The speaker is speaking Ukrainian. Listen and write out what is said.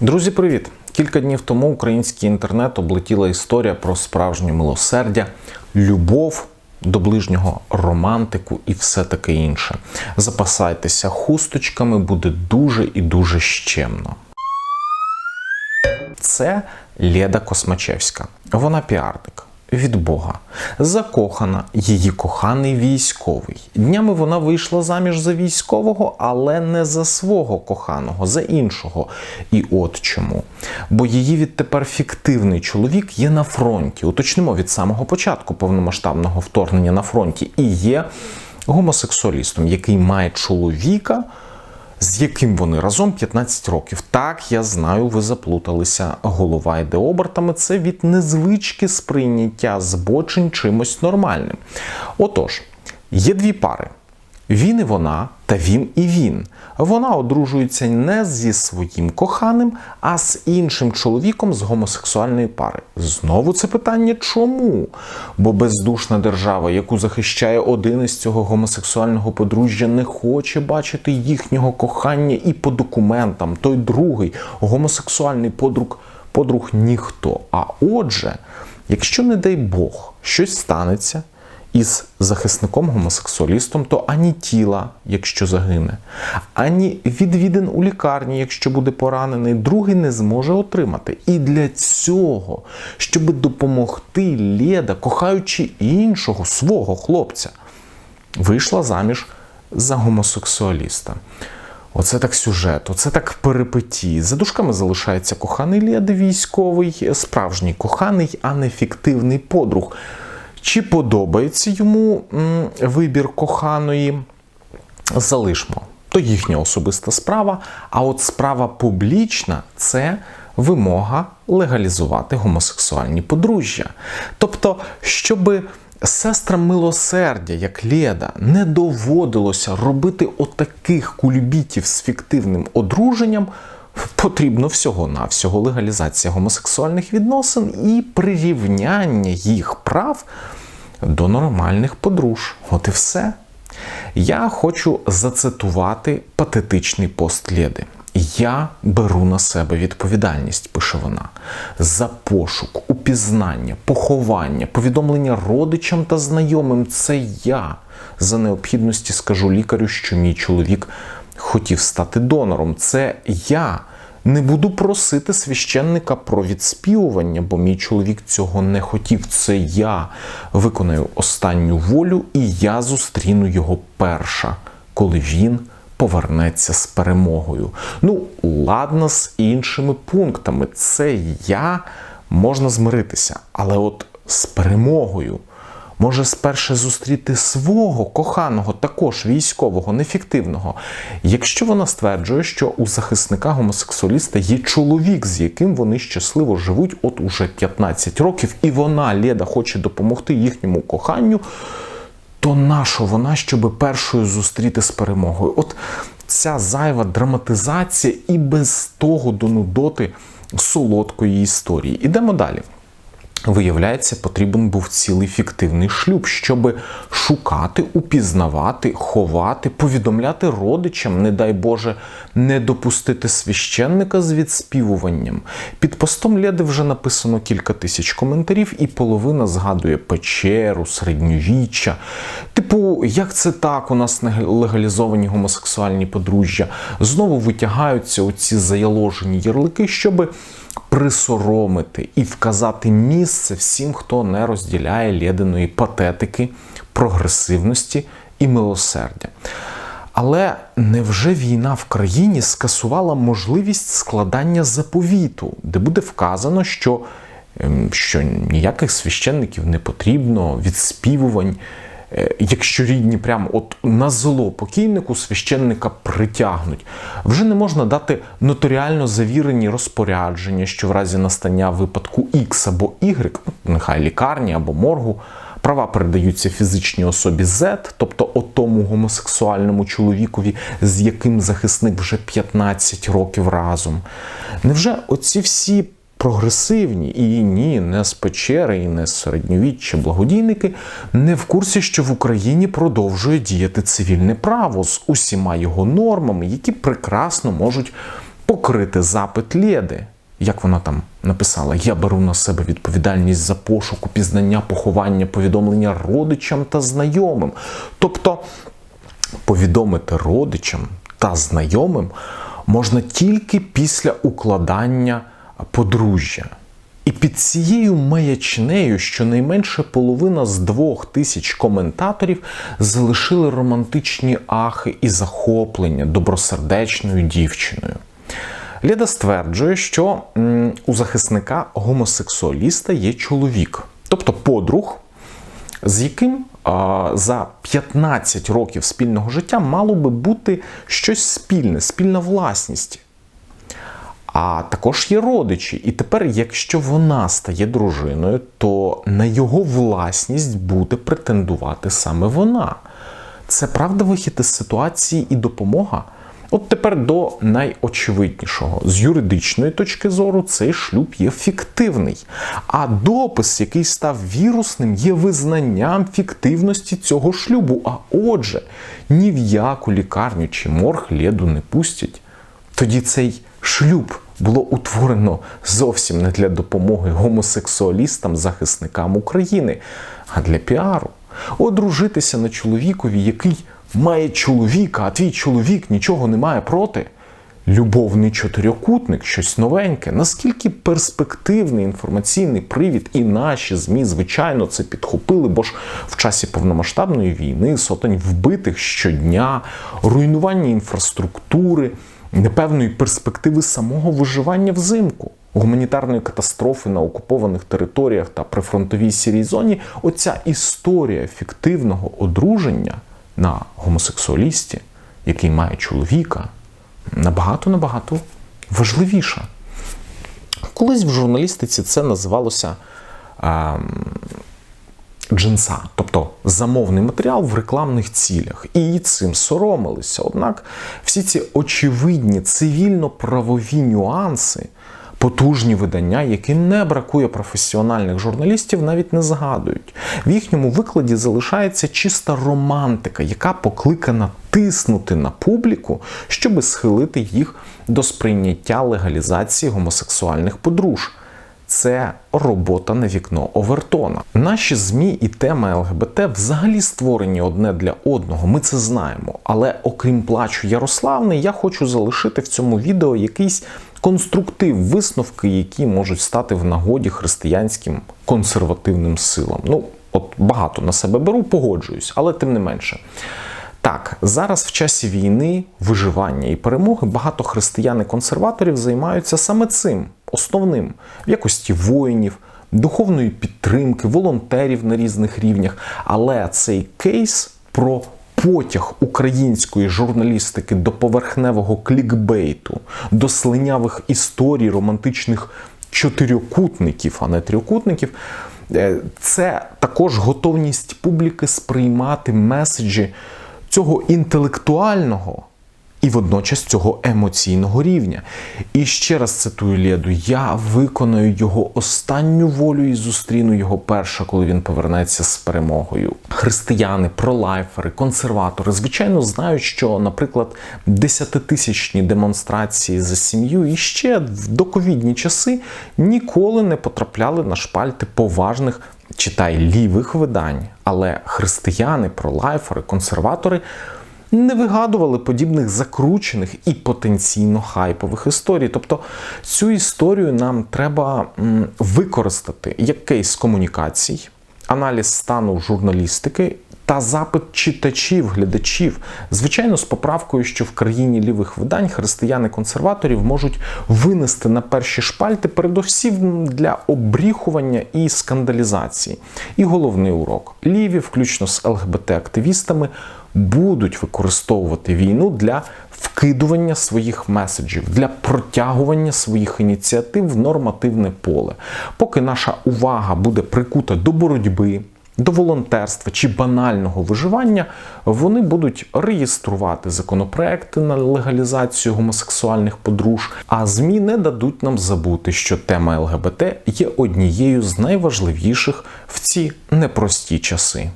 Друзі, привіт! Кілька днів тому український інтернет облетіла історія про справжнє милосердя, любов до ближнього, романтику і все таке інше. Запасайтеся хусточками, буде дуже і дуже щемно. Це Леда Космачевська. Вона піарник. Від Бога. Закохана її коханий військовий. Днями вона вийшла заміж за військового, але не за свого коханого, за іншого. І от чому. Бо її відтепер фіктивний чоловік є на фронті. Уточнимо від самого початку повномасштабного вторгнення на фронті і є гомосексуалістом, який має чоловіка з яким вони разом 15 років. Так, я знаю, ви заплуталися. Голова йде обертами. Це від незвички сприйняття збочень чимось нормальним. Отож, є дві пари. Він і вона, та він і він. Вона одружується не зі своїм коханим, а з іншим чоловіком з гомосексуальної пари. Знову це питання чому? Бо бездушна держава, яку захищає один із цього гомосексуального подружжя, не хоче бачити їхнього кохання і по документам той другий гомосексуальний подруг, подруг ніхто. А отже, якщо, не дай Бог, щось станеться із захисником гомосексуалістом, то ані тіла, якщо загине, ані відвідин у лікарні, якщо буде поранений, другий не зможе отримати. І для цього, щоб допомогти Леда, кохаючи іншого свого хлопця, вийшла заміж за гомосексуаліста. Оце так сюжет, оце так перипетії. За дужками залишається коханий Леда військовий, справжній коханий, а не фіктивний подруг. Чи подобається йому вибір коханої? Залишмо. То їхня особиста справа. А от справа публічна це вимога легалізувати гомосексуальні подружжя. Тобто, щоби сестрам милосердя, як Леда, не доводилося робити отаких кульбітів з фіктивним одруженням. Потрібно всього-навсього легалізація гомосексуальних відносин і прирівняння їх прав до нормальних подруж. От і все. Я хочу зацитувати патетичний пост Лєди. Я беру на себе відповідальність, пише вона, за пошук, упізнання, поховання, повідомлення родичам та знайомим. Це я за необхідності скажу лікарю, що мій чоловік хотів стати донором. Це я не буду просити священника про відспівування, бо мій чоловік цього не хотів. Це я виконаю останню волю, і я зустріну його перша, коли він повернеться з перемогою. Ну, ладно, з іншими пунктами. Це я можна змиритися, але от з перемогою може спершу зустріти свого коханого, також військового, нефіктивного. Якщо вона стверджує, що у захисника гомосексуаліста є чоловік, з яким вони щасливо живуть, от уже 15 років, і вона, Леда, хоче допомогти їхньому коханню, то нащо вона, щоб першою зустріти з перемогою? От ця зайва драматизація і без того до нудоти солодкої історії. Ідемо далі. Виявляється, потрібен був цілий фіктивний шлюб, щоб шукати, упізнавати, ховати, повідомляти родичам, не дай Боже, не допустити священника з відспівуванням. Під постом Леди вже написано кілька тисяч коментарів, і половина згадує печеру, середньовіччя. Типу, як це так? У нас не легалізовані гомосексуальні подружжя. Знову витягаються оці заяложені ярлики, щоби присоромити і вказати місце всім, хто не розділяє лєдиної патетики, прогресивності і милосердя. Але невже війна в країні скасувала можливість складання заповіту, де буде вказано, що, ем, що ніяких священників не потрібно, відспівувань? Е, Якщо рідні прямо от на зло покійнику священника притягнуть, вже не можна дати нотаріально завірені розпорядження, що в разі настання випадку X або Y, ну, нехай лікарні або моргу, права передаються фізичній особі Z, тобто отому гомосексуальному чоловікові, з яким захисник вже 15 років разом. Невже оці всі прогресивні і ні, не з печери, і не з середньовіччя благодійники не в курсі, що в Україні продовжує діяти цивільне право з усіма його нормами, які прекрасно можуть покрити запит Лєди. Як вона там написала, я беру на себе відповідальність за пошуку, пізнання, поховання, повідомлення родичам та знайомим. Тобто повідомити родичам та знайомим можна тільки після укладання подружжя. І під цією маячнею щонайменше половина з двох тисяч коментаторів залишили романтичні ахи і захоплення добросердечною дівчиною. Лєда стверджує, що у захисника гомосексуаліста є чоловік, тобто подруг, з яким за 15 років спільного життя мало би бути щось спільне, спільна власність. А також є родичі. І тепер, якщо вона стає дружиною, то на його власність буде претендувати саме вона. Це правда вихід із ситуації і допомога. От тепер до найочевиднішого. З юридичної точки зору цей шлюб є фіктивний. А допис, який став вірусним, є визнанням фіктивності цього шлюбу. А отже, ні в яку лікарню чи морг леду не пустять. Тоді цей шлюб було утворено зовсім не для допомоги гомосексуалістам, захисникам України, а для піару. Одружитися на чоловікові, який має чоловіка, а твій чоловік нічого не має проти. Любовний чотирьохкутник, щось новеньке. Наскільки перспективний інформаційний привід, і наші ЗМІ, звичайно, це підхопили, бо ж в часі повномасштабної війни сотень вбитих щодня, руйнування інфраструктури, непевної перспективи самого виживання взимку, гуманітарної катастрофи на окупованих територіях та прифронтовій сірій зоні. Оця історія фіктивного одруження на гомосексуалісті, який має чоловіка, набагато набагато важливіша. Колись в журналістиці це називалося е, джинса, тобто замовний матеріал в рекламних цілях. І цим соромилися. Однак всі ці очевидні цивільно-правові нюанси. Потужні видання, яким не бракує професіональних журналістів, навіть не згадують. В їхньому викладі залишається чиста романтика, яка покликана тиснути на публіку, щоби схилити їх до сприйняття легалізації гомосексуальних подруж. Це робота на вікно Овертона. Наші ЗМІ і тема ЛГБТ взагалі створені одне для одного. Ми це знаємо. Але окрім плачу Ярославни, я хочу залишити в цьому відео якийсь конструктив, висновки, які можуть стати в нагоді християнським консервативним силам. Ну, от багато на себе беру, погоджуюсь, але тим не менше. Так, зараз в часі війни, виживання і перемоги багато християн і консерваторів займаються саме цим основним в якості воїнів, духовної підтримки, волонтерів на різних рівнях. Але цей кейс про потяг української журналістики до поверхневого клікбейту, до слинявих історій романтичних чотирьокутників, а не трьохкутників. е, Це також готовність публіки сприймати меседжі цього інтелектуального і водночас цього емоційного рівня. І ще раз цитую Лєду: я виконаю його останню волю і зустріну його перше, коли він повернеться з перемогою. Християни, пролайфери, консерватори, звичайно, знають, що, наприклад, десятитисячні демонстрації за сім'ю і ще в доковідні часи ніколи не потрапляли на шпальти поважних. Читай лівих видань, але християни, пролайфери, консерватори не вигадували подібних закручених і потенційно хайпових історій. Тобто цю історію нам треба використати як кейс комунікацій, аналіз стану журналістики. Та запит читачів, глядачів, звичайно, з поправкою, що в країні лівих видань християни-консерваторів можуть винести на перші шпальти, передусім для обріхування і скандалізації. І головний урок: ліві, включно з ЛГБТ-активістами, будуть використовувати війну для вкидування своїх меседжів, для протягування своїх ініціатив в нормативне поле. Поки наша увага буде прикута до боротьби. До волонтерства чи банального виживання вони будуть реєструвати законопроекти на легалізацію гомосексуальних подруж, а ЗМІ не дадуть нам забути, що тема ЛГБТ є однією з найважливіших в ці непрості часи.